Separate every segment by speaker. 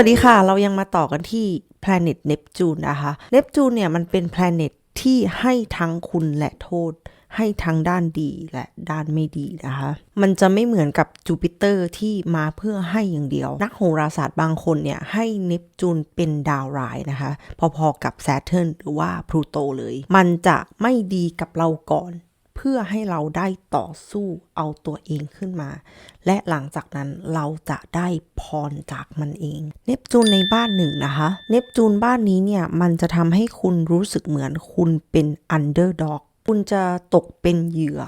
Speaker 1: วัสดีค่ะ เรายังมาต่อกันที่ planet Neptune นะคะ Neptune เนี่ยมันเป็น planet ที่ให้ทั้งคุณและโทษ ให้ทั้งด้านดีและด้านไม่ดีนะคะ มันจะไม่เหมือนกับจูปิเตอร์ที่มาเพื่อให้อย่างเดียว นักโหราศาสตร์บางคนเนี่ยให้เนปจูนเป็นดาวร้ายนะคะ พอๆกับ Saturn หรือว่าพลูโตเลย มันจะไม่ดีกับเราก่อน เพื่อให้เราได้ต่อสู้เอาตัวเองขึ้นมา และหลังจากนั้นเราจะได้พรจากมันเอง เนปจูนในบ้านหนึ่งนะคะ เนปจูนบ้านนี้เนี่ยมันจะทำให้คุณรู้สึกเหมือนคุณเป็นอันเดอร์ด็อกคุณจะตกเป็นเหยื่อ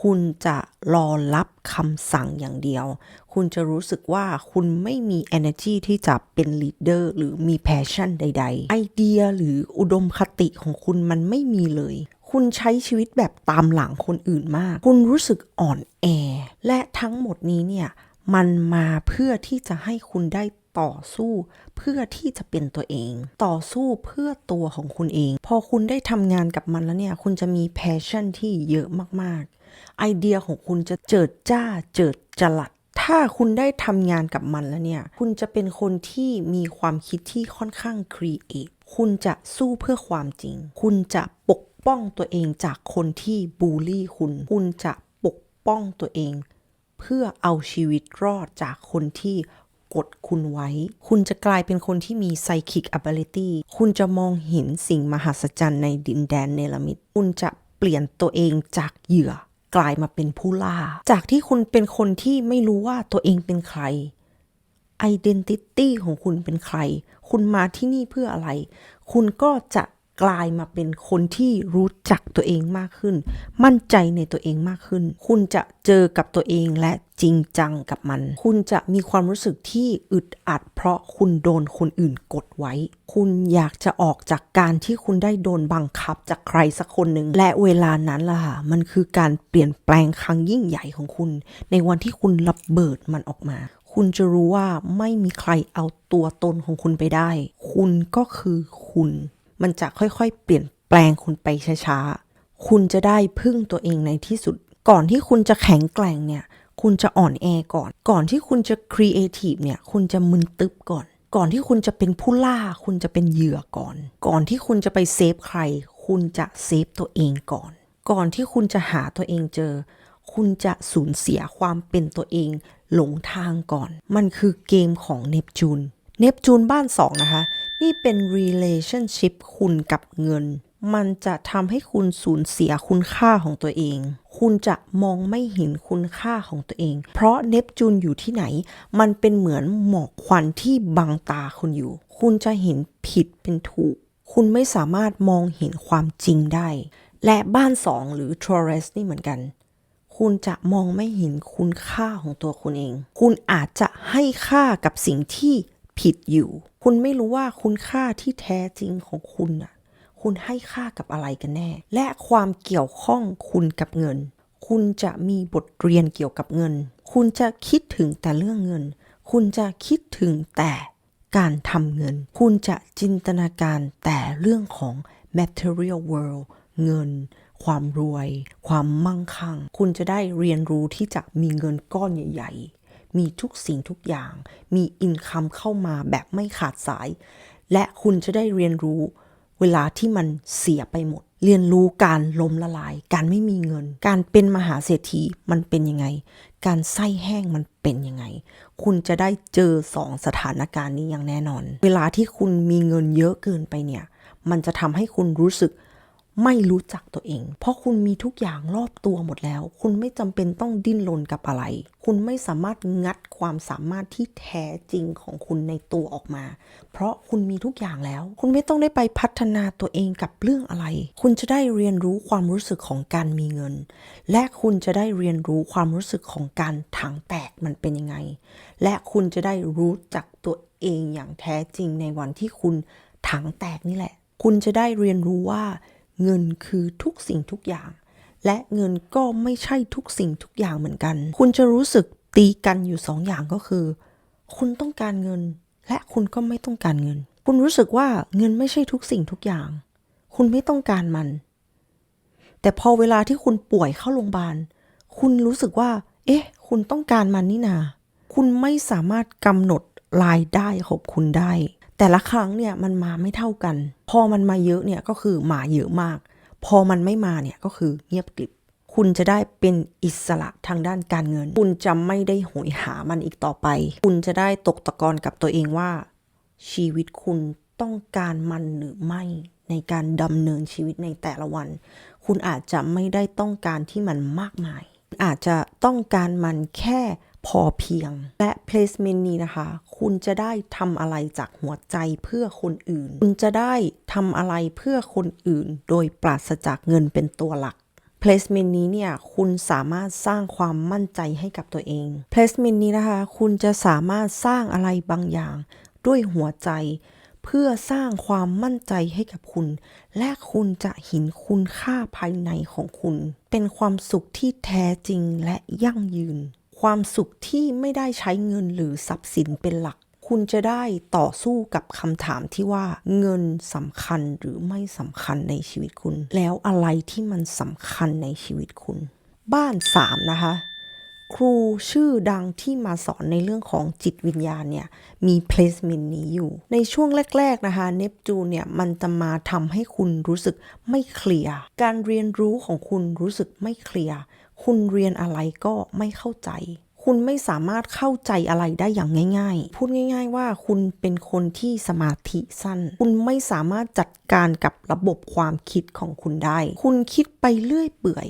Speaker 1: คุณจะรอรับคำสั่งอย่างเดียว คุณจะรู้สึกว่าคุณไม่มี energy ที่จะเป็น leader หรือมี passion ใด ๆ ไอเดียหรืออุดมคติของคุณมันไม่มีเลย คุณใช้ชีวิตแบบตามหลังคนอื่นมาก คุณรู้สึกอ่อนแอ และทั้งหมดนี้เนี่ยมันมาเพื่อที่จะให้คุณได้ต่อสู้เพื่อที่จะเป็นตัวเอง ต่อสู้เพื่อตัวของคุณเอง พอคุณได้ทำงานกับมันแล้วเนี่ย คุณจะมีแพชชั่นที่เยอะมากๆ ไอเดียของคุณจะเจิดจ้าเจิดจลัด ถ้าคุณได้ทำงานกับมันแล้วเนี่ย คุณจะเป็นคนที่มีความคิดที่ค่อนข้างครีเอทคุณจะสู้เพื่อความจริง คุณจะปก ป้องตัวเองจากคนที่บูลลี่คุณ คุณจะปกป้องตัวเอง เพื่อเอาชีวิตรอดจากคนที่กดคุณไว้ คุณจะกลายเป็นคนที่มี psychic ability คุณจะมองเห็นสิ่งมหัศจรรย์ในดินแดนเนลมิต คุณจะเปลี่ยนตัวเองจากเหยื่อกลายมาเป็นผู้ล่า จากที่คุณเป็นคนที่ไม่รู้ว่าตัวเองเป็นใคร identity ของคุณเป็นใคร คุณมาที่นี่เพื่ออะไร คุณก็จะ กลายมาเป็นคนที่รู้จักตัวเองมากขึ้น มั่นใจในตัวเองมากขึ้น คุณจะเจอกับตัวเองและจริงจังกับมัน คุณจะมีความรู้สึกที่อึดอัด เพราะคุณโดนคนอื่นกดไว้ คุณอยากจะออกจากการที่คุณได้โดนบังคับจากใครสักคนหนึ่ง และเวลานั้นล่ะค่ะ มันคือการเปลี่ยนแปลงครั้งยิ่งใหญ่ของคุณ ในวันที่คุณระเบิดมันออกมาคุณจะรู้ว่าไม่มีใครเอาตัวตนของคุณไปได้ คุณก็คือคุณ มันจะค่อยๆ เปลี่ยนแปลงคุณไปช้าๆ คุณจะได้พึ่งตัวเองในที่สุด ก่อนที่คุณจะแข็งแกร่งเนี่ย คุณจะอ่อนแอก่อน ก่อนที่คุณจะครีเอทีฟเนี่ย คุณจะมึนตึบก่อน ก่อนที่คุณจะเป็นผู้ล่า คุณจะเป็นเหยื่อก่อน ก่อนที่คุณจะไปเซฟใคร คุณจะเซฟตัวเองก่อน ก่อนที่คุณจะหาตัวเองเจอ คุณจะสูญเสียความเป็นตัวเอง หลงทางก่อน มันคือเกมของเนปจูน เนปจูนบ้านสองนะคะ นี่เป็น relationship คุณกับเงิน มันจะทำให้คุณสูญเสียคุณค่าของตัวเอง คุณจะมองไม่เห็นคุณค่าของตัวเอง เพราะเนปจูนอยู่ที่ไหน มันเป็นเหมือนหมอกควันที่บังตาคุณอยู่ คุณจะเห็นผิดเป็นถูก คุณไม่สามารถมองเห็นความจริงได้ และบ้านสองหรือ Taurus นี่เหมือนกันคุณจะมองไม่เห็นคุณค่าของตัวคุณเอง คุณอาจจะให้ค่ากับสิ่งที่ผิดอยู่ คุณไม่รู้ว่าคุณค่าที่แท้จริงของคุณน่ะ คุณให้ค่ากับอะไรกันแน่ และความเกี่ยวข้องคุณกับเงิน คุณจะมีบทเรียนเกี่ยวกับเงิน คุณจะคิดถึงแต่เรื่องเงิน คุณจะคิดถึงแต่การทำเงิน คุณจะจินตนาการแต่เรื่องของ material world เงิน ความรวย ความมั่งคั่ง คุณจะได้เรียนรู้ที่จะมีเงินก้อนใหญ่ ๆ มีทุกสิ่งทุกอย่าง มีอินคัมเข้ามาแบบไม่ขาดสาย และคุณจะได้เรียนรู้เวลาที่มันเสียไปหมด เรียนรู้การล้มละลาย การไม่มีเงิน การเป็นมหาเศรษฐีมันเป็นยังไง การไส้แห้งมันเป็นยังไง คุณจะได้เจอสองสถานการณ์นี้อย่างแน่นอน เวลาที่คุณมีเงินเยอะเกินไปเนี่ย มันจะทำให้คุณรู้สึก ไม่รู้จักตัวเอง เพราะคุณมีทุกอย่างรอบตัวหมดแล้ว คุณไม่จำเป็นต้องดิ้นรนกับอะไร คุณไม่สามารถงัดความสามารถที่แท้จริงของคุณในตัวออกมา เพราะคุณมีทุกอย่างแล้ว คุณไม่ต้องได้ไปพัฒนาตัวเองกับเรื่องอะไร คุณจะได้เรียนรู้ความรู้สึกของการมีเงิน และคุณจะได้เรียนรู้ความรู้สึกของการถังแตกมันเป็นยังไง และคุณจะได้รู้จักตัวเองอย่างแท้จริงในวันที่คุณถังแตกนี่แหละ คุณจะได้เรียนรู้ว่า เงินคือทุกสิ่งทุกอย่าง และเงินก็ไม่ใช่ทุกสิ่งทุกอย่างเหมือนกัน คุณจะรู้สึกตีกันอยู่สองอย่างก็คือ คุณต้องการเงิน และคุณก็ไม่ต้องการเงิน คุณรู้สึกว่าเงินไม่ใช่ทุกสิ่งทุกอย่าง คุณไม่ต้องการมัน แต่พอเวลาที่คุณป่วยเข้าโรงพยาบาล คุณรู้สึกว่า เอ๊ะ คุณต้องการมันนี่นา คุณไม่สามารถกำหนดรายได้ของคุณได้ แต่ละครั้งเนี่ยมันมาไม่เท่ากัน พอมันมาเยอะเนี่ยก็คือมาเยอะมาก พอมันไม่มาเนี่ยก็คือเงียบกริบ คุณจะได้เป็นอิสระทางด้านการเงิน คุณจะไม่ได้หยหามันอีกต่อไป คุณจะได้ตกตะกอนกับตัวเองว่า ชีวิตคุณต้องการมันหรือไม่ในการดำเนินชีวิตในแต่ละวัน คุณอาจจะไม่ได้ต้องการที่มันมากมาย อาจจะต้องการมันแค่ พอเพียง และ placement นี้นะคะ คุณจะได้ทำอะไรจากหัวใจเพื่อคนอื่น คุณจะได้ทำอะไรเพื่อคนอื่น โดยปราศจากเงินเป็นตัวหลัก placement นี้เนี่ย คุณสามารถสร้างความมั่นใจให้กับตัวเอง placement นี้นะคะ คุณจะสามารถสร้างอะไรบางอย่าง ด้วยหัวใจ เพื่อสร้างความมั่นใจให้กับคุณ และคุณจะเห็นคุณค่าภายในของคุณ เป็นความสุขที่แท้จริงและยั่งยืน ความสุขที่ไม่ได้ใช้เงินหรือทรัพย์สินเป็นหลัก คุณจะได้ต่อสู้กับคำถามที่ว่าเงินสำคัญหรือไม่สำคัญในชีวิตคุณ แล้วอะไรที่มันสำคัญในชีวิตคุณ บ้าน3นะคะครูชื่อดังที่มาสอนในเรื่องของจิตวิญญาณเนี่ยมี placement นี้อยู่ ในช่วงแรก ๆ นะคะเนปจูนเนี่ยมันจะมาทำให้คุณรู้สึกไม่เคลียร์การเรียนรู้ของคุณรู้สึกไม่เคลียร์ คุณเรียนอะไรก็ไม่เข้าใจ คุณไม่สามารถเข้าใจอะไรได้อย่างง่าย ๆ พูดง่าย ๆ ว่าคุณเป็นคนที่สมาธิสั้น คุณไม่สามารถจัดการกับระบบความคิดของคุณได้ คุณคิดไปเรื่อยเปื่อย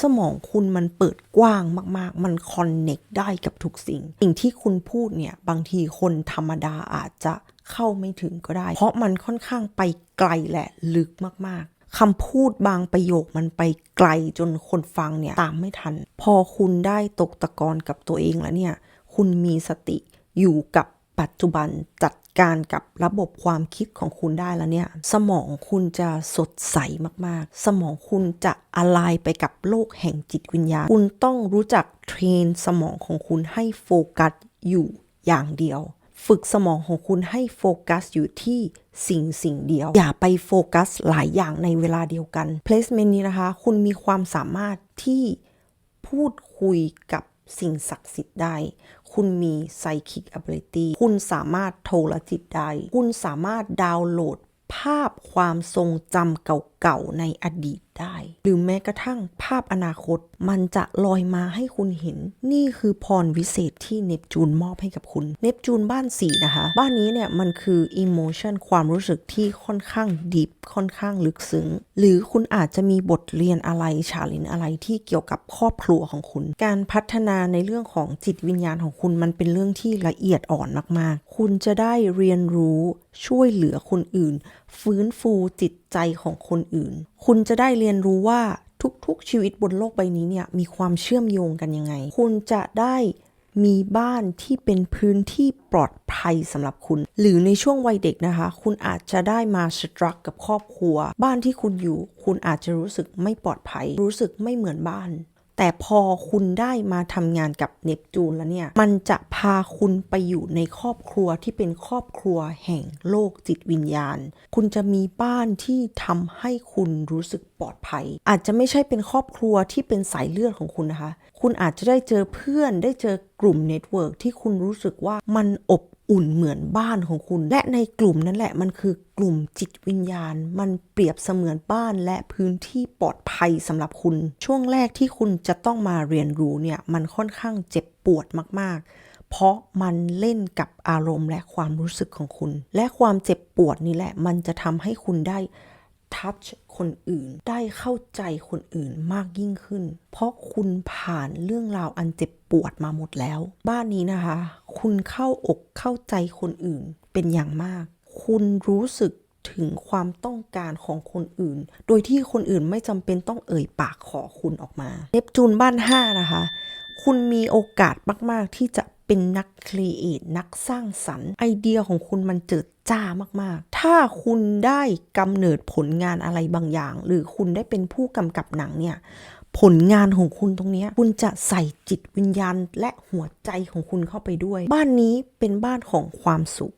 Speaker 1: สมองคุณมันเปิดกว้างมากๆ มันคอนเน็กได้กับทุกสิ่ง สิ่งที่คุณพูดเนี่ย บางทีคนธรรมดาอาจจะเข้าไม่ถึงก็ได้ เพราะมันค่อนข้างไปไกลและลึกมากๆ คำพูดบางประโยคมันไปไกลจนคนฟังเนี่ยตามไม่ทัน พอคุณได้ตกตะกอนกับตัวเองแล้วเนี่ย คุณมีสติอยู่กับปัจจุบันจัดการกับระบบความคิดของคุณได้แล้วเนี่ย สมองคุณจะสดใสมากๆ สมองคุณจะอะไรไปกับโลกแห่งจิตวิญญาณ คุณต้องรู้จักเทรนสมองของคุณให้โฟกัสอยู่อย่างเดียว ฝึกสมองของคุณให้โฟกัสอยู่ที่สิ่งสิ่งเดียว อย่าไปโฟกัสหลายอย่างในเวลาเดียวกัน placement นี้นะคะ คุณมีความสามารถที่พูดคุยกับสิ่งศักดิ์สิทธิ์ได้ คุณมี psychic ability คุณสามารถโทรจิตได้ คุณสามารถดาวน์โหลดภาพความทรงจำเก่าๆในอดีต ได้ หรือแม้กระทั่งภาพอนาคต มันจะลอยมาให้คุณเห็น นี่คือพรวิเศษที่เนปจูนมอบให้กับคุณ เนปจูนบ้านสีนะคะ บ้านนี้เนี่ยมันคือ emotion ความรู้สึกที่ค่อนข้างดิบค่อนข้างลึกซึ้ง หรือคุณอาจจะมีบทเรียนอะไรชาลินอะไรที่เกี่ยวกับครอบครัวของคุณ การพัฒนาในเรื่องของจิตวิญญาณของคุณมันเป็นเรื่องที่ละเอียดอ่อนมากๆ คุณจะได้เรียนรู้ช่วยเหลือคนอื่นฟื้นฟูจิตใจของคนอื่น คุณจะได้เรียนรู้ว่าทุกๆ ชีวิตบนโลกใบนี้เนี่ยมีความเชื่อมโยงกันยังไง คุณจะได้มีบ้านที่เป็นพื้นที่ปลอดภัยสำหรับคุณ หรือในช่วงวัยเด็กนะคะ คุณอาจจะได้มาสตรักกับครอบครัว บ้านที่คุณอยู่ คุณอาจจะรู้สึกไม่ปลอดภัย รู้สึกไม่เหมือนบ้าน แต่พอคุณได้มาทำงานกับเนปจูนแล้วเนี่ย มันจะพาคุณไปอยู่ในครอบครัวที่เป็นครอบครัวแห่งโลกจิตวิญญาณ คุณจะมีบ้านที่ทำให้คุณรู้สึกปลอดภัย อาจจะไม่ใช่เป็นครอบครัวที่เป็นสายเลือดของคุณนะคะ คุณอาจจะได้เจอเพื่อนได้เจอกลุ่มเน็ตเวิร์กที่คุณรู้สึกว่ามันอบ อุ่นเหมือนบ้านของคุณ และในกลุ่มนั้นแหละมันคือกลุ่มจิตวิญญาณ มันเปรียบเสมือนบ้านและพื้นที่ปลอดภัยสำหรับคุณ ช่วงแรกที่คุณจะต้องมาเรียนรู้เนี่ยมันค่อนข้างเจ็บปวดมากๆ เพราะมันเล่นกับอารมณ์และความรู้สึกของคุณ และความเจ็บปวดนี่แหละ มันจะทำให้คุณได้ ทัชคนอื่น ได้เข้าใจคนอื่นมากยิ่งขึ้น เพราะคุณผ่านเรื่องราวอันเจ็บปวดมาหมดแล้ว บ้านนี้นะคะ คุณเข้าอกเข้าใจคนอื่นเป็นอย่างมาก คุณรู้สึกถึงความต้องการของคนอื่น โดยที่คนอื่นไม่จำเป็นต้องเอ่ยปากขอคุณออกมา เนปจูนบ้าน 5 นะคะ คุณมีโอกาสมาก ๆ ที่จะ เป็นนักครีเอทนักสร้างสรรค์ ไอเดียของคุณมันเจิดจ้ามากๆ ถ้าคุณได้กำเนิดผลงานอะไรบางอย่าง หรือคุณได้เป็นผู้กำกับหนังเนี่ยผลงานของคุณตรงนี้คุณจะใส่จิตวิญญาณและหัวใจของคุณเข้าไปด้วย บ้านนี้เป็นบ้านของความสุข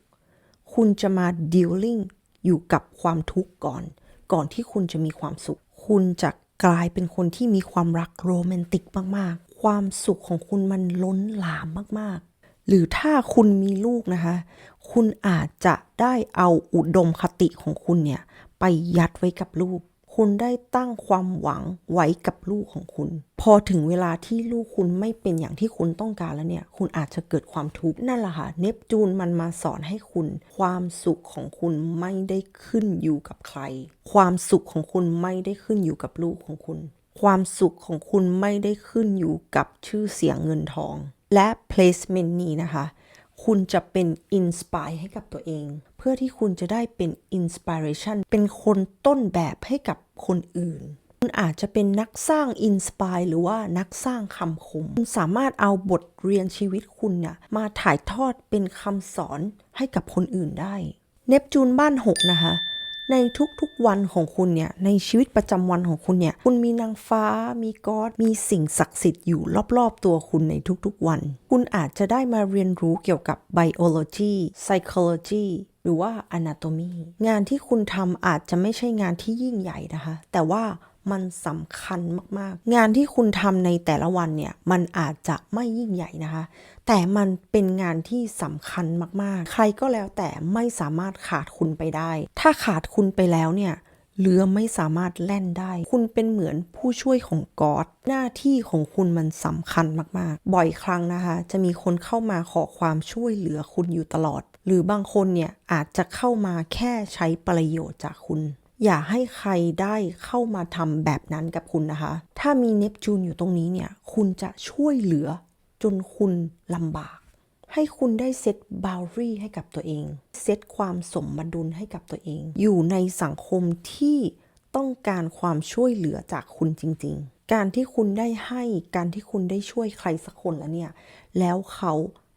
Speaker 1: คุณจะมา dealing อยู่กับความทุกข์ก่อน ก่อนที่คุณจะมีความสุข คุณจะกลายเป็นคนที่มีความรักโรแมนติกมาก ๆ ความสุขของคุณมันล้นหลามมากๆ หรือถ้าคุณมีลูกนะคะ คุณอาจจะได้เอาอุดมคติของคุณเนี่ยไปยัดไว้กับลูก คุณได้ตั้งความหวังไว้กับลูกของคุณ พอถึงเวลาที่ลูกคุณไม่เป็นอย่างที่คุณต้องการแล้วเนี่ย คุณอาจจะเกิดความทุกข์นั่นแหละค่ะ เนปจูนมันมาสอนให้คุณ ความสุขของคุณไม่ได้ขึ้นอยู่กับใคร ความสุขของคุณไม่ได้ขึ้นอยู่กับลูกของคุณ ความสุขของคุณไม่ได้ขึ้นอยู่กับชื่อเสียงเงินทอง และ placement นี้นะคะ คุณจะเป็น inspire ให้กับตัวเอง เพื่อที่คุณจะได้เป็น inspiration เป็นคนต้นแบบให้กับคนอื่น คุณอาจจะเป็นนักสร้าง inspire หรือว่านักสร้างคำคม คุณสามารถเอาบทเรียนชีวิตคุณเนี่ยมาถ่ายทอดเป็นคำสอนให้กับคนอื่นได้ เนปจูนบ้าน 6 นะคะ ในทุกๆวันของคุณเนี่ยในชีวิตประจำวันของคุณเนี่ยคุณมีนางฟ้า มีกอดมีสิ่งศักดิ์สิทธิ์อยู่รอบๆตัวคุณในทุกๆวัน คุณอาจจะได้มาเรียนรู้เกี่ยวกับ biology psychology หรือว่า anatomy งานที่คุณทำอาจจะไม่ใช่งานที่ยิ่งใหญ่นะคะ แต่ว่า มันสำคัญมากๆ งานที่คุณทำในแต่ละวันเนี่ย มันอาจจะไม่ยิ่งใหญ่นะคะ แต่มันเป็นงานที่สำคัญมากๆ ใครก็แล้วแต่ไม่สามารถขาดคุณไปได้ ถ้าขาดคุณไปแล้วเนี่ยเรือไม่สามารถแล่นได้ คุณเป็นเหมือนผู้ช่วยของกอดหน้าที่ของคุณมันสำคัญมากๆ บ่อยครั้งนะคะ จะมีคนเข้ามาขอความช่วยเหลือคุณอยู่ตลอด หรือบางคนเนี่ยอาจจะเข้ามาแค่ใช้ประโยชน์จากคุณ อย่าให้ใครได้เข้ามาทำแบบนั้นกับคุณนะคะ ถ้ามีเนปจูนอยู่ตรงนี้เนี่ย คุณจะช่วยเหลือจนคุณลำบาก ให้คุณได้เซตบาวรี่ให้กับตัวเอง เซตความสมดุลให้กับตัวเอง อยู่ในสังคมที่ต้องการความช่วยเหลือจากคุณจริง ๆ การที่คุณได้ให้ การที่คุณได้ช่วยใครสักคนแล้วเนี่ย แล้วเขา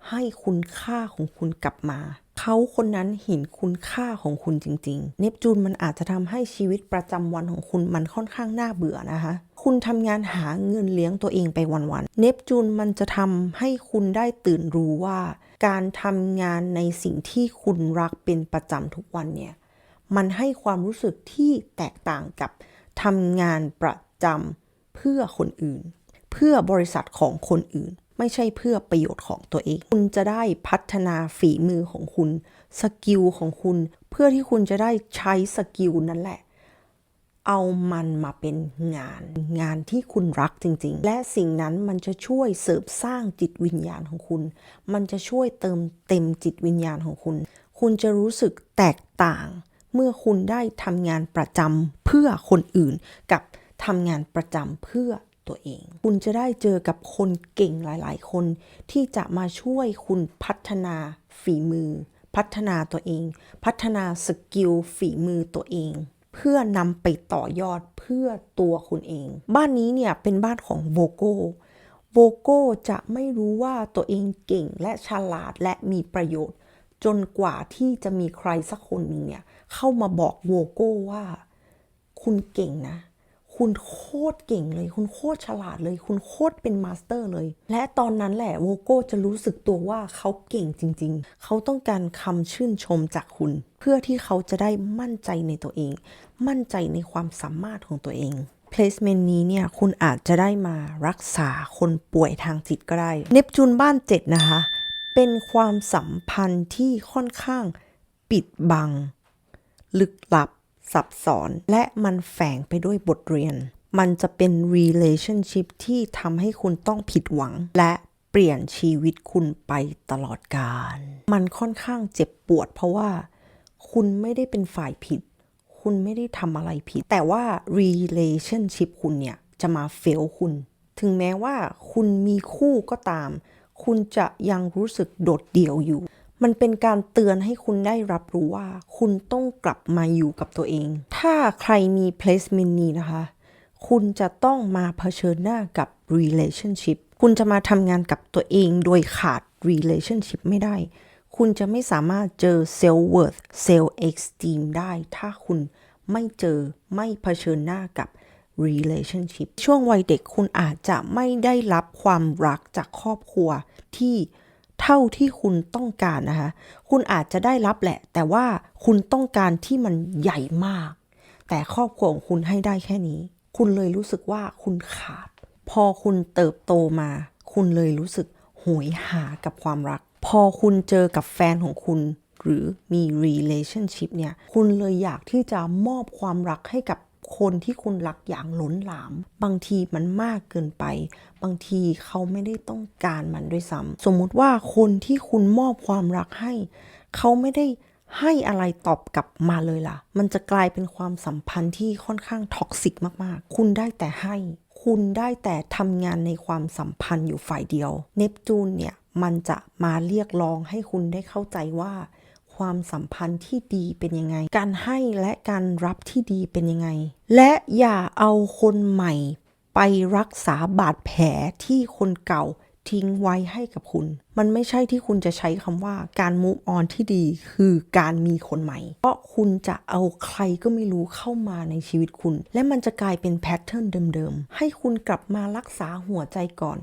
Speaker 1: ให้คุณค่าของคุณกลับมา เขาคนนั้นเห็นคุณค่าของคุณจริง ๆ เนปจูนมันอาจจะทำให้ชีวิตประจำวันของคุณมันค่อนข้างน่าเบื่อนะคะคุณทำงานหาเงินเลี้ยงตัวเองไปวันๆ เนปจูนมันจะทำให้คุณได้ตื่นรู้ว่า การทำงานในสิ่งที่คุณรักเป็นประจำทุกวันเนี่ย มันให้ความรู้สึกที่แตกต่างกับทำงานประจำเพื่อคนอื่น เพื่อบริษัทของคนอื่น ไม่ใช่เพื่อประโยชน์ของตัวเอง คุณจะได้พัฒนาฝีมือของคุณ สกิลของคุณ เพื่อที่คุณจะได้ใช้สกิลนั่นแหละ เอามันมาเป็นงาน งานที่คุณรักจริง ๆ และสิ่งนั้นมันจะช่วยเสริมสร้างจิตวิญญาณของคุณ มันจะช่วยเติมเต็มจิตวิญญาณของคุณ คุณจะรู้สึกแตกต่าง เมื่อคุณได้ทำงานประจำเพื่อคนอื่นกับทำงานประจำเพื่อ ตัวเอง คุณจะได้เจอกับคนเก่งหลาย ๆ คน ที่จะมาช่วยคุณพัฒนาฝีมือ พัฒนาตัวเอง พัฒนาสกิลฝีมือตัวเอง เพื่อนำไปต่อยอดเพื่อตัวคุณเอง บ้านนี้เนี่ยเป็นบ้านของโวโก้โวโก้จะไม่รู้ว่าตัวเองเก่งและฉลาดและมีประโยชน์ จนกว่าที่จะมีใครสักคนหนึ่งเนี่ยเข้ามาบอกโวโก้ว่า คุณเก่งนะ คุณโคตรเก่งเลย คุณโคตรฉลาดเลย คุณโคตรเป็นมาสเตอร์เลย และตอนนั้นแหละโวโก้จะรู้สึกตัวว่าเขาเก่งจริง ๆ เขาต้องการคำชื่นชมจากคุณ เพื่อที่เขาจะได้มั่นใจในตัวเอง มั่นใจในความสามารถของตัวเอง placement นี้เนี่ยคุณอาจจะได้มารักษาคนป่วยทางจิตก็ได้เนปจูนบ้านเจ็ดนะคะ เป็นความสัมพันธ์ที่ค่อนข้างปิดบัง ลึกลับ ซับซ้อน และมันแฝงไปด้วยบทเรียน มันจะเป็น relationship ที่ทำให้คุณต้องผิดหวัง และเปลี่ยนชีวิตคุณไปตลอดกาลมันค่อนข้างเจ็บปวด เพราะว่าคุณไม่ได้เป็นฝ่ายผิด คุณไม่ได้ทำอะไรผิด แต่ว่า relationship คุณเนี่ย จะมาเฟลคุณ ถึงแม้ว่าคุณมีคู่ก็ตาม คุณจะยังรู้สึกโดดเดี่ยวอยู่ มันเป็นการเตือนให้คุณได้รับรู้ว่า คุณต้องกลับมาอยู่กับตัวเอง ถ้าใครมี placement นี้นะคะ คุณจะต้องมาเผชิญหน้ากับ relationship คุณจะมาทำงานกับตัวเองโดยขาด relationship ไม่ได้ คุณจะไม่สามารถเจอ self worth self esteem ได้ ถ้าคุณไม่เจอไม่เผชิญหน้ากับ relationship ช่วงวัยเด็กคุณอาจจะไม่ได้รับความรักจากครอบครัวที่ เท่าที่คุณต้องการนะคะ คุณอาจจะได้รับแหละ แต่ว่าคุณต้องการที่มันใหญ่มาก แต่ครอบครัวของคุณให้ได้แค่นี้ คุณเลยรู้สึกว่าคุณขาด พอคุณเติบโตมา คุณเลยรู้สึกโหยหากับความรัก พอคุณเจอกับแฟนของคุณ หรือมี relationship เนี่ย คุณเลยอยากที่จะมอบความรักให้กับ คนที่คุณรักอย่างล้นหลาม บางทีมันมากเกินไป บางทีเขาไม่ได้ต้องการมันด้วยซ้ำสมมุติว่าคนที่คุณมอบความรักให้ เขาไม่ได้ให้อะไรตอบกลับมาเลยล่ะ มันจะกลายเป็นความสัมพันธ์ที่ค่อนข้างท็อกซิกมากๆ คุณได้แต่ให้ คุณได้แต่ทำงานในความสัมพันธ์อยู่ฝ่ายเดียว เนปจูนเนี่ย มันจะมาเรียกร้องให้คุณได้เข้าใจว่า ความสัมพันธ์ที่ดีเป็นยังไง การให้และการรับที่ดีเป็นยังไง และอย่าเอาคนใหม่ไปรักษาบาดแผลที่คนเก่าทิ้งไว้ให้กับคุณ มันไม่ใช่ที่คุณจะใช้คำว่าการ move on ที่ดีคือการมีคนใหม่ เพราะคุณจะเอาใครก็ไม่รู้เข้ามาในชีวิตคุณ และมันจะกลายเป็นแพทเทิร์นเดิมๆ ให้คุณกลับมารักษาหัวใจก่อน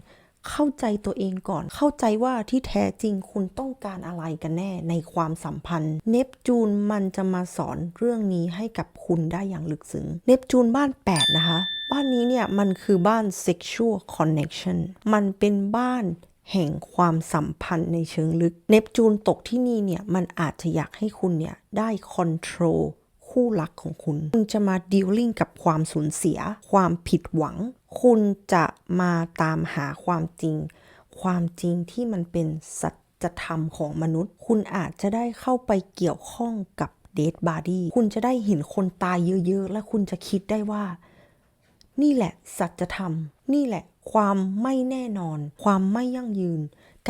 Speaker 1: เข้าใจตัวเองก่อน เข้าใจว่าที่แท้จริงคุณต้องการอะไรกันแน่ในความสัมพันธ์ เนปจูนมันจะมาสอนเรื่องนี้ให้กับคุณได้อย่างลึกซึ้ง เนปจูนบ้าน 8 นะคะ บ้านนี้เนี่ยมันคือบ้าน sexual connection มันเป็นบ้านแห่งความสัมพันธ์ในเชิงลึก เนปจูนตกที่นี่เนี่ยมันอาจจะอยากให้คุณเนี่ยได้ control คู่รักของคุณ คุณจะมาดีลลิ่งกับความสูญเสีย ความผิดหวัง คุณจะมาตามหาความจริง ความจริงที่มันเป็นสัจธรรมของมนุษย์ คุณอาจจะได้เข้าไปเกี่ยวข้องกับเด d บ o ดี้คุณจะได้เห็นคนตายเยอะๆ และคุณจะคิดได้ว่า นี่แหละสัจธรรม นี่แหละความไม่แน่นอน ความไม่ยั่งยืน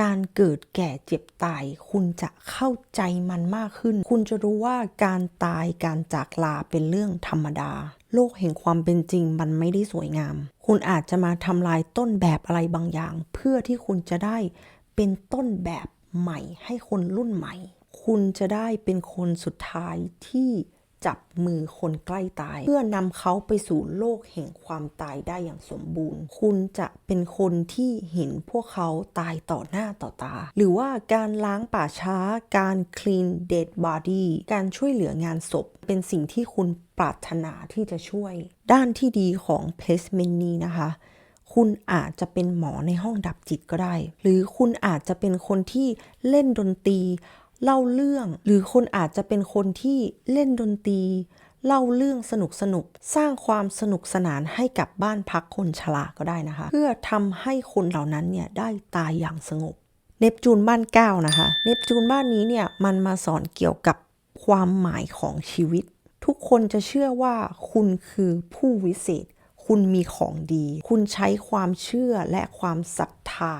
Speaker 1: การเกิดแก่เจ็บตาย คุณจะเข้าใจมันมากขึ้น คุณจะรู้ว่าการตายการจากลาเป็นเรื่องธรรมดา โลกแห่งความเป็นจริงมันไม่ได้สวยงาม คุณอาจจะมาทำลายต้นแบบอะไรบางอย่าง เพื่อที่คุณจะได้เป็นต้นแบบใหม่ให้คนรุ่นใหม่ คุณจะได้เป็นคนสุดท้ายที่ จับมือคนใกล้ตาย เพื่อนำเขาไปสู่โลกแห่งความตายได้อย่างสมบูรณ์ คุณจะเป็นคนที่เห็นพวกเขาตายต่อหน้าต่อตา หรือว่าการล้างป่าช้า การ clean dead body การช่วยเหลืองานศพ เป็นสิ่งที่คุณปรารถนาที่จะช่วย ด้านที่ดีของ placement นี้นะคะคุณอาจจะเป็นหมอในห้องดับจิตก็ได้ หรือคุณอาจจะเป็นคนที่เล่นดนตรี เล่าเรื่อง หรือคนอาจจะเป็นคนที่เล่นดนตรี เล่าเรื่องสนุกสนุกสร้างความสนุกสนานให้กับบ้านพักคนชราก็ได้นะคะ เพื่อทำให้คนเหล่านั้นเนี่ยได้ตายอย่างสงบ เนปจูนบ้านเก้านะคะ เนปจูนบ้านนี้เนี่ยมันมาสอนเกี่ยวกับความหมายของชีวิต ทุกคนจะเชื่อว่าคุณคือผู้วิเศษ คุณมีของดี คุณใช้ความเชื่อและความศรัทธา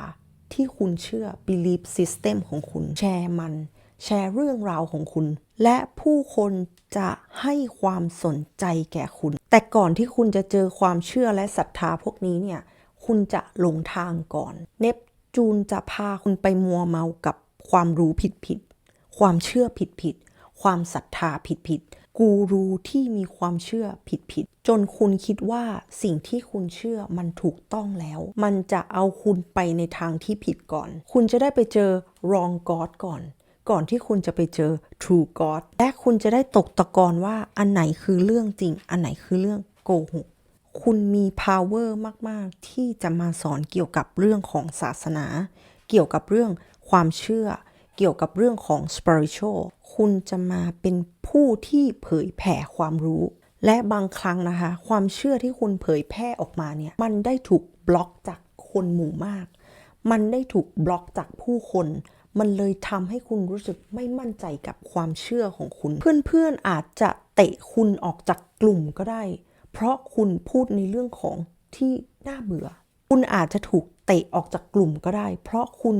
Speaker 1: ที่คุณเชื่อ belief system ของคุณแชร์มัน แชร์เรื่องราวของคุณ และผู้คนจะให้ความสนใจแก่คุณ แต่ก่อนที่คุณจะเจอความเชื่อและศรัทธาพวกนี้เนี่ย คุณจะหลงทางก่อน เนปจูนจะพาคุณไปมัวเมากับความรู้ผิดๆ ความเชื่อผิดๆ ความศรัทธาผิดๆ กูรูที่มีความเชื่อผิดๆ จนคุณคิดว่าสิ่งที่คุณเชื่อมันถูกต้องแล้ว มันจะเอาคุณไปในทางที่ผิดก่อน คุณจะได้ไปเจอ wrong god ก่อน ก่อนที่คุณจะไปเจอ true god และคุณจะได้ตกตะกอนว่าอันไหนคือเรื่องจริง อันไหนคือเรื่องโกหกคุณมี power มาก ๆ ที่จะมาสอนเกี่ยวกับเรื่องของศาสนา เกี่ยวกับเรื่องความเชื่อ เกี่ยวกับเรื่องของ spiritual คุณจะมาเป็นผู้ที่เผยแผ่ความรู้ และบางครั้งนะคะ ความเชื่อที่คุณเผยแพร่ออกมาเนี่ย มันได้ถูกบล็อกจากคนหมู่มาก มันได้ถูกบล็อกจากผู้คน มันเลยทำให้คุณรู้สึกไม่มั่นใจกับความเชื่อของคุณ เพื่อนๆอาจจะเตะคุณออกจากกลุ่มก็ได้ เพราะคุณพูดในเรื่องของที่น่าเบื่อ คุณอาจจะถูกเตะออกจากกลุ่มก็ได้ เพราะคุณ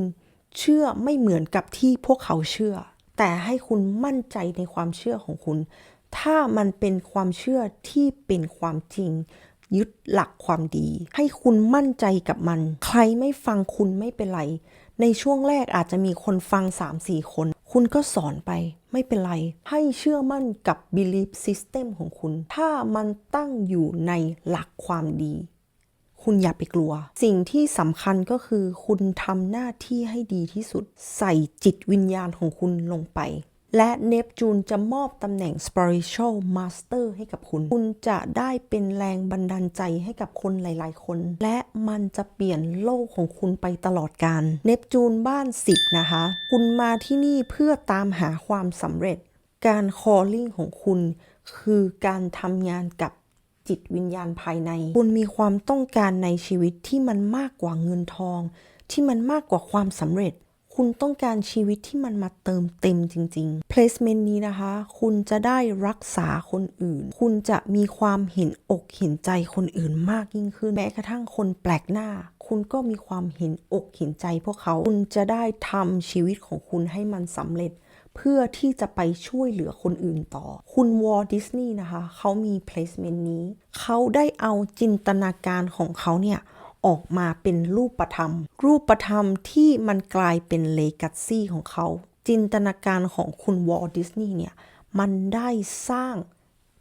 Speaker 1: เชื่อไม่เหมือนกับที่พวกเขาเชื่อ แต่ให้คุณมั่นใจในความเชื่อของคุณ ถ้ามันเป็นความเชื่อที่เป็นความจริง ยึดหลักความดี ให้คุณมั่นใจกับมัน ใครไม่ฟังคุณไม่เป็นไร ในช่วงแรกอาจจะมีคนฟัง 3-4 คน คุณก็สอนไปไม่เป็นไร ให้เชื่อมั่นกับ belief system ของคุณ ถ้ามันตั้งอยู่ในหลักความดี คุณอย่าไปกลัว สิ่งที่สำคัญก็คือ คุณทำหน้าที่ให้ดีที่สุด ใส่จิตวิญญาณของคุณลงไป และเนปจูนจะมอบตำแหน่ง spiritual master ให้กับคุณ คุณจะได้เป็นแรงบันดาลใจให้กับคนหลาย ๆ คน และมันจะเปลี่ยนโลกของคุณไปตลอดกาลเนปจูนบ้าน10นะคะ คุณมาที่นี่เพื่อตามหาความสำเร็จ การ calling ของคุณ คือการทำงานกับจิตวิญญาณภายใน คุณมีความต้องการในชีวิตที่มันมากกว่าเงินทอง ที่มันมากกว่าความสำเร็จ คุณต้องการชีวิตที่มันมาเติมเต็มจริง ๆ placement นี้นะคะ คุณจะได้รักษาคนอื่น คุณจะมีความเห็นอกเห็นใจคนอื่นมากยิ่งขึ้น แม้กระทั่งคนแปลกหน้า คุณก็มีความเห็นอกเห็นใจพวกเขา คุณจะได้ทำชีวิตของคุณให้มันสำเร็จเพื่อที่จะไปช่วยเหลือคนอื่นต่อ คุณวอลดิสนีย์นะคะ เขามี placement นี้ เขาได้เอาจินตนาการของเขาเนี่ย ออกมาเป็นรูปธรรม รูปธรรมที่มันกลายเป็นเลกัสซี่ของเขา จินตนาการของคุณวอลดิสนีย์เนี่ย มันได้สร้าง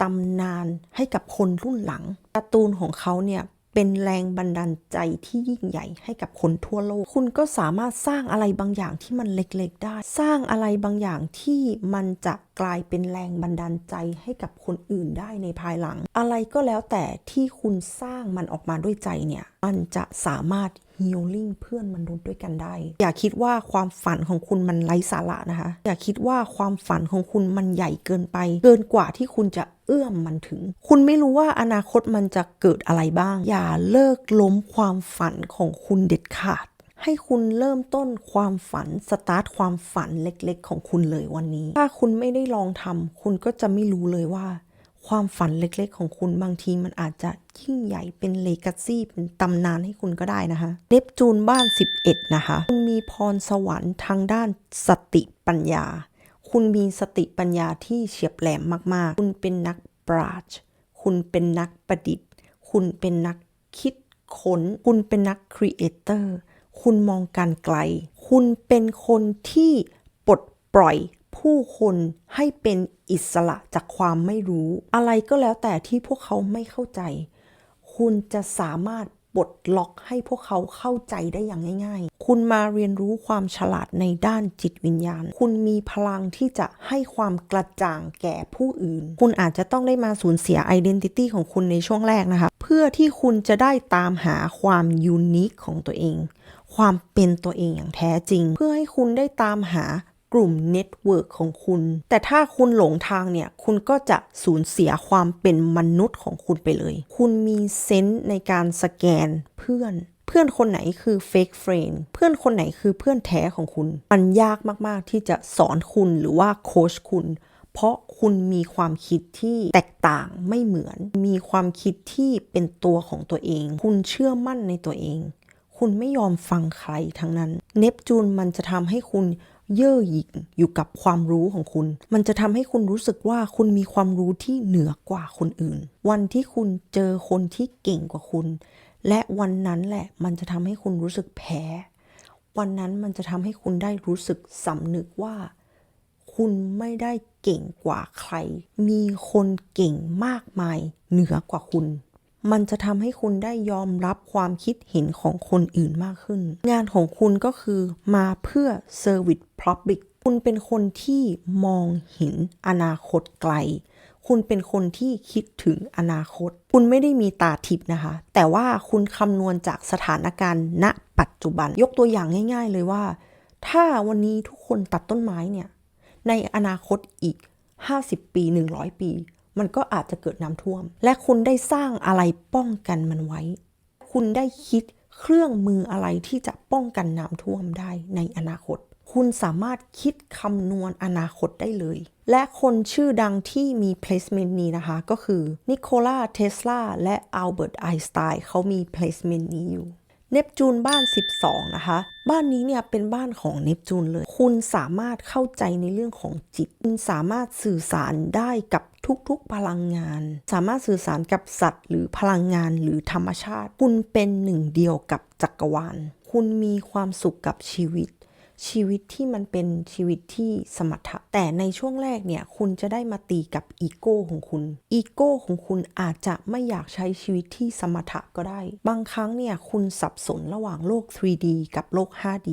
Speaker 1: ตำนานให้กับคนรุ่นหลังการ์ตูนของเขาเนี่ย เป็นแรงบันดาลใจที่ยิ่งใหญ่ให้กับคนทั่วโลก คุณก็สามารถสร้างอะไรบางอย่างที่มันเล็กๆได้ สร้างอะไรบางอย่างที่มันจะกลายเป็นแรงบันดาลใจให้กับคนอื่นได้ในภายหลัง อะไรก็แล้วแต่ที่คุณสร้างมันออกมาด้วยใจเนี่ย มันจะสามารถ ฮีลลิ่งเพื่อนมนุษย์ด้วยกันได้ อย่าคิดว่าความฝันของคุณมันไร้สาระนะคะ อย่าคิดว่าความฝันของคุณมันใหญ่เกินไป เกินกว่าที่คุณจะเอื้อมมันถึง คุณไม่รู้ว่าอนาคตมันจะเกิดอะไรบ้าง อย่าเลิกล้มความฝันของคุณเด็ดขาดให้คุณเริ่มต้นความฝันสตาร์ทความฝันเล็กๆ ของคุณเลยวันนี้ ถ้าคุณไม่ได้ลองทำคุณก็จะไม่รู้เลยว่า ความฝันเล็กๆ ของคุณบางทีมันอาจจะยิ่งใหญ่เป็นเลกัซี่เป็นตำนานให้คุณก็ได้นะคะเนปจูนบ้าน 11 นะคะ คุณมีพรสวรรค์ทางด้านสติปัญญา คุณมีสติปัญญาที่เฉียบแหลมมากๆ คุณเป็นนักปราชญ์คุณเป็นนักประดิษฐ์ คุณเป็นนักคิดค้น คุณเป็นนักครีเอเตอร์ คุณมองการไกล คุณเป็นคนที่ปลดปล่อย ผู้คนให้เป็นอิสระจากความไม่รู้ อะไรก็แล้วแต่ที่พวกเขาไม่เข้าใจ คุณจะสามารถปลดล็อกให้พวกเขาเข้าใจได้อย่างง่ายๆ คุณมาเรียนรู้ความฉลาดในด้านจิตวิญญาณ คุณมีพลังที่จะให้ความกระจ่างแก่ผู้อื่น คุณอาจจะต้องได้มาสูญเสียไอดีนิตี้ของคุณในช่วงแรกนะคะ เพื่อที่คุณจะได้ตามหาความยูนิคของตัวเอง ความเป็นตัวเองอย่างแท้จริง เพื่อให้คุณได้ตามหา กลุ่มเน็ตเวิร์กของคุณ แต่ถ้าคุณหลงทางเนี่ย คุณก็จะสูญเสียความเป็นมนุษย์ของคุณไปเลย คุณมีเซนส์ในการสแกนเพื่อนเพื่อนคนไหนคือ fake friend เพื่อนคนไหนคือเพื่อนแท้ของคุณ มันยากมากๆที่จะสอนคุณหรือว่าโค้ชคุณ เพราะคุณมีความคิดที่แตกต่างไม่เหมือน มีความคิดที่เป็นตัวของตัวเอง คุณเชื่อมั่นในตัวเอง คุณไม่ยอมฟังใครทั้งนั้น เนปจูนมันจะทำให้คุณ เย่อหยิ่งอยู่กับความรู้ของคุณ มันจะทำให้คุณรู้สึกว่าคุณมีความรู้ที่เหนือกว่าคนอื่น วันที่คุณเจอคนที่เก่งกว่าคุณ และวันนั้นแหละมันจะทำให้คุณรู้สึกแพ้ วันนั้นมันจะทำให้คุณได้รู้สึกสำนึกว่า คุณไม่ได้เก่งกว่าใคร มีคนเก่งมากมายเหนือกว่าคุณ มันจะทำให้คุณได้ยอมรับความคิดเห็นของคนอื่นมากขึ้น งานของคุณก็คือมาเพื่อ Service Public คุณเป็นคนที่มองเห็นอนาคตไกล คุณเป็นคนที่คิดถึงอนาคต คุณไม่ได้มีตาทิพย์นะคะ แต่ว่าคุณคำนวณจากสถานการณ์ ณ ปัจจุบัน ยกตัวอย่างง่าย ๆ เลยว่า ถ้าวันนี้ทุกคนตัดต้นไม้เนี่ย ในอนาคตอีก 50 ปี 100 ปี มันก็อาจจะเกิดน้ำท่วม และคุณได้สร้างอะไรป้องกันมันไว้ คุณได้คิดเครื่องมืออะไรที่จะป้องกันน้ำท่วมได้ในอนาคต คุณสามารถคิดคำนวณอนาคตได้เลย และคนชื่อดังที่มี placement นี้นะคะ ก็คือนิโคลาเทสลาและอัลเบิร์ตไอน์สไตน์เขามี placement นี้อยู่ เนปจูนบ้าน 12 นะคะ บ้านนี้เนี่ยเป็นบ้านของเนปจูนเลย คุณสามารถเข้าใจในเรื่องของจิต คุณสามารถสื่อสารได้กับทุกๆพลังงาน สามารถสื่อสารกับสัตว์ หรือพลังงานหรือธรรมชาติ คุณเป็นหนึ่งเดียวกับจักรวาล คุณมีความสุขกับชีวิต ชีวิตที่มันเป็นชีวิตที่สมถะ แต่ในช่วงแรกเนี่ยคุณจะได้มาตีกับอีโก้ของคุณ อีโก้ของคุณอาจจะไม่อยากใช้ชีวิตที่สมถะก็ได้ บางครั้งเนี่ยคุณสับสนระหว่างโลก 3D กับโลก 5D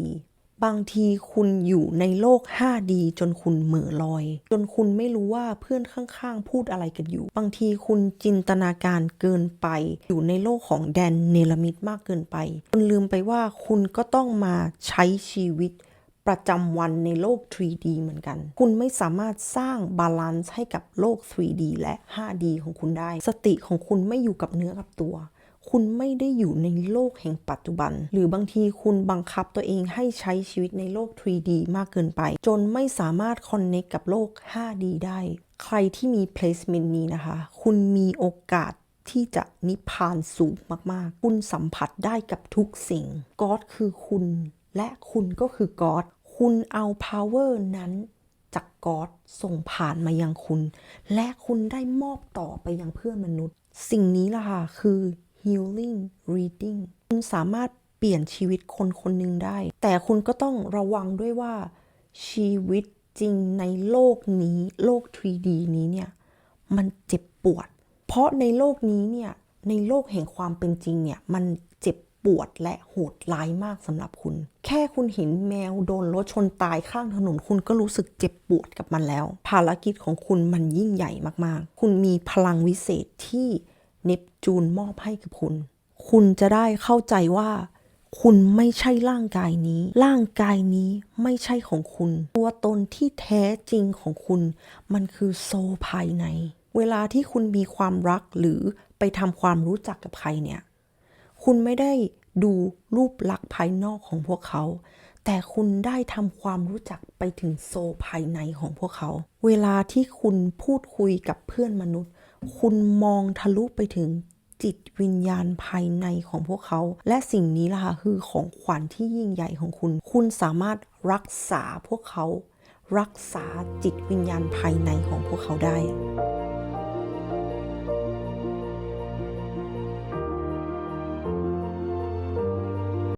Speaker 1: บางทีคุณอยู่ในโลก 5D จนคุณเหม่อลอย จนคุณไม่รู้ว่าเพื่อนข้างๆ พูดอะไรกันอยู่ บางทีคุณจินตนาการเกินไป อยู่ในโลกของแดนเนลมิดมากเกินไป คุณลืมไปว่าคุณก็ต้องมาใช้ชีวิต ประจำวันในโลก 3D เหมือนกัน คุณไม่สามารถสร้างบาลานซ์ให้กับโลก 3D และ 5D ของคุณได้ สติของคุณไม่อยู่กับเนื้อกับตัว คุณไม่ได้อยู่ในโลกแห่งปัจจุบัน หรือบางทีคุณบังคับตัวเองให้ใช้ชีวิตในโลก 3D มากเกินไป จนไม่สามารถคอนเน c t กับโลก 5D ได้ ใครที่มี placement นี้นะคะ คุณมีโอกาสที่จะนิพพานสูงมาก ๆ คุณสัมผัสได้กับทุกสิ่งก็อดคือคุณและคุณก็คือก็อด คุณเอา power นั้นจากก็อดส่งผ่านมายังคุณ และคุณได้มอบต่อไปยังเพื่อนมนุษย์ สิ่งนี้ล่ะค่ะ คือ healing reading คุณสามารถเปลี่ยนชีวิตคนคนหนึ่งได้ แต่คุณก็ต้องระวังด้วยว่า ชีวิตจริงในโลกนี้โลก 3D นี้เนี่ย มันเจ็บปวด เพราะในโลกนี้เนี่ย ในโลกแห่งความเป็นจริงเนี่ย มัน ปวดและโหดร้ายมากสำหรับคุณ แค่คุณเห็นแมวโดนรถชนตายข้างถนนคุณก็รู้สึกเจ็บปวดกับมันแล้ว ภารกิจของคุณมันยิ่งใหญ่มากๆ คุณมีพลังวิเศษที่เนปจูนมอบให้กับคุณ คุณจะได้เข้าใจว่าคุณไม่ใช่ร่างกายนี้ ร่างกายนี้ไม่ใช่ของคุณ ตัวตนที่แท้จริงของคุณ มันคือโซภายใน เวลาที่คุณมีความรักหรือไปทำความรู้จักกับใครเนี่ย คุณไม่ได้ดูรูปลักษณ์ภายนอกของพวกเขา แต่คุณได้ทำความรู้จักไปถึงโซลภายในของพวกเขา เวลาที่คุณพูดคุยกับเพื่อนมนุษย์ คุณมองทะลุไปถึงจิตวิญญาณภายในของพวกเขา และสิ่งนี้ล่ะค่ะคือของขวัญที่ยิ่งใหญ่ของคุณ คุณสามารถรักษาพวกเขา รักษาจิตวิญญาณภายในของพวกเขาได้